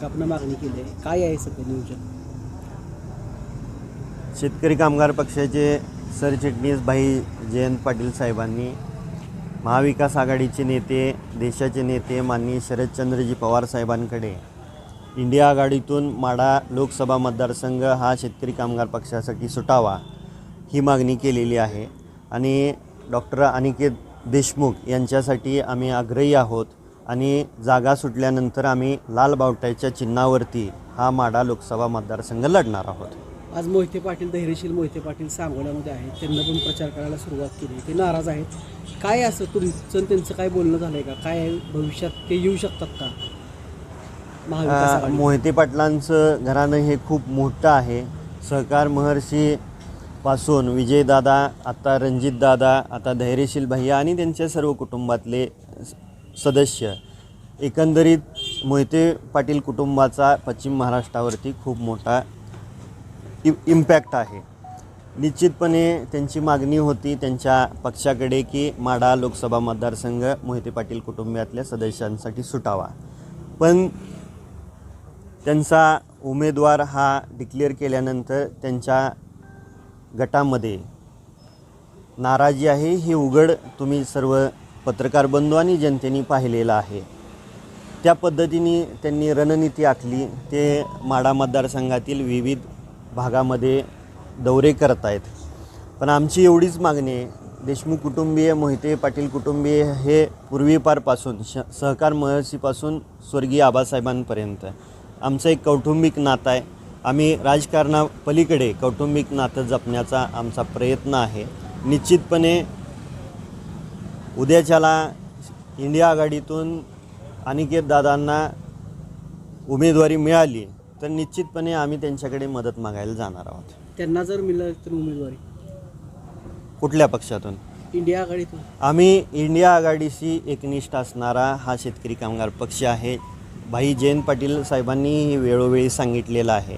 आपण मागणी केली आहे. काय आहे सध्या नियोजन? शेतकरी कामगार पक्षाचे सरचिटणीस भाई जयंत पाटील साहेबांनी महाविकास आघाडीचे नेते देशाचे नेते माननीय शरदचंद्रजी पवार साहेबांकडे इंडिया आघाडीतून माडा लोकसभा मतदारसंघ हा शेतकरी कामगार पक्षासाठी सुटावा ही मागणी केलेली आहे. आणि डॉक्टर अनिकेत देशमुख यांच्यासाठी आम्ही आग्रही आहोत आणि जागा सुटल्यानंतर आम्ही लाल बावट्याच्या चिन्हावरती हा माडा लोकसभा मतदारसंघ लढणार आहोत. आज मोहिते पाटील धैर्यशील मोहिते पाटील सांगोल्यामध्ये आहेत. त्यांना पण प्रचार करायला सुरुवात केली. ते नाराज आहेत. काय असं तुमचं आणि त्यांचं काय बोलणं झालं आहे का? काय? भविष्यात ते येऊ शकतात का? महाविकास अ, आघाडीत? मोहिते पाटलांचं घराणं हे खूप मोठं आहे. सहकार महर्षी पासून विजयदादा आता रणजितदादा आता धैर्यशील भैया आणि त्यांच्या सर्व कुटुंबातले स- सदस्य. एकंदरीत मोहिते पाटील कुटुंबाचा पश्चिम महाराष्ट्रावरती खूप मोठा इ इम्पॅक्ट आहे. निश्चितपणे त्यांची मागणी होती त्यांच्या पक्षाकडे की माढा लोकसभा मतदारसंघ मोहिते पाटील कुटुंबातल्या सदस्यांसाठी सुटावा. पण त्यांचा उमेदवार हा डिक्लेअर केल्यानंतर त्यांच्या गटामध्ये नाराजी आहे हे उघड तुम्ही सर्व पत्रकार बंधू आणि जनतेने पाहिलेलं आहे. त्या पद्धतीने त्यांनी रणनीती आखली. ते माडा मतदारसंघातील विविध भागामध्ये दौरे करत आहेत पण आमची एवढीच मागणी आहे. देशमुख कुटुंबीय मोहिते पाटील कुटुंबीय हे पूर्वीपारपासून श सहकार महर्षीपासून स्वर्गीय आबासाहेबांपर्यंत. आमचं एक कौटुंबिक नातं आहे. आम्ही राजकारणापलीकडे कौटुंबिक नातं जपण्याचा आमचा प्रयत्न आहे. निश्चितपणे उद्याच्याला इंडिया आघाडीतून अनिकेत दादांना उमेदवारी मिळाली तर निश्चितपणे आम्ही त्यांच्याकडे मदत मागायला जाणार आहोत. त्यांना जर मिळालं तर उमेदवारी? कुठल्या पक्षातून? इंडिया आघाडीतून. आम्ही इंडिया आघाडीशी एकनिष्ठ असणारा हा शेतकरी कामगार पक्ष आहे. भाई जयंत पाटील साहेबांनी हे वेळोवेळी सांगितलेलं आहे.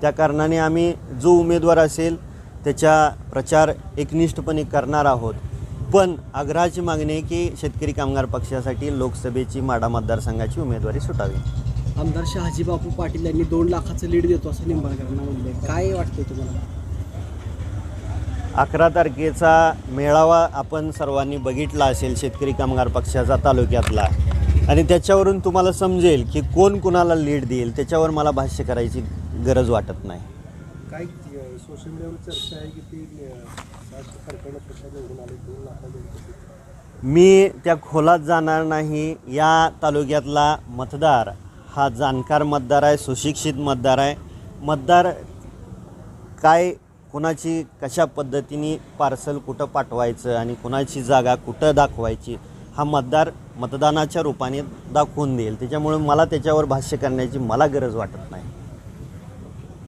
त्या कारणाने आम्ही जो उमेदवार असेल त्याच्या प्रचार एकनिष्ठपणे करणार आहोत. पण आग्रहाची मागणी आहे की शेतकरी कामगार पक्षासाठी लोकसभेची माडा मतदारसंघाची उमेदवारी सुटावी. आमदार शहाजी बापू पाटील यांनी दोन लाखाचं लीड देतो असं निंबाळकरांना म्हणलंय काय वाटतंय तुम्हाला? अकरा तारखेचा मेळावा आपण सर्वांनी बघितला असेल शेतकरी कामगार पक्षाचा तालुक्यातला. आणि त्याच्यावरून तुम्हाला समजेल की कोण कुणाला लीड देईल त्याच्यावर मला भाष्य करायची गरज वाटत नाही. काय सोशल मीडियावर चर्चा आहे की ते सरकारनं निवडून आले दोन मी त्या खोलात जाणार नाही या तालुक्यातला मतदार हा जाणकार मतदार आहे सुशिक्षित मतदार आहे. मतदार काय कुणाची कशा पद्धतीने पार्सल कुठं पाठवायचं आणि कुणाची जागा कुठं दाखवायची हा मतदार मतदानाच्या रूपाने दाखवून देईल. त्याच्यामुळे मला त्याच्यावर भाष्य करण्याची मला गरज वाटत नाही.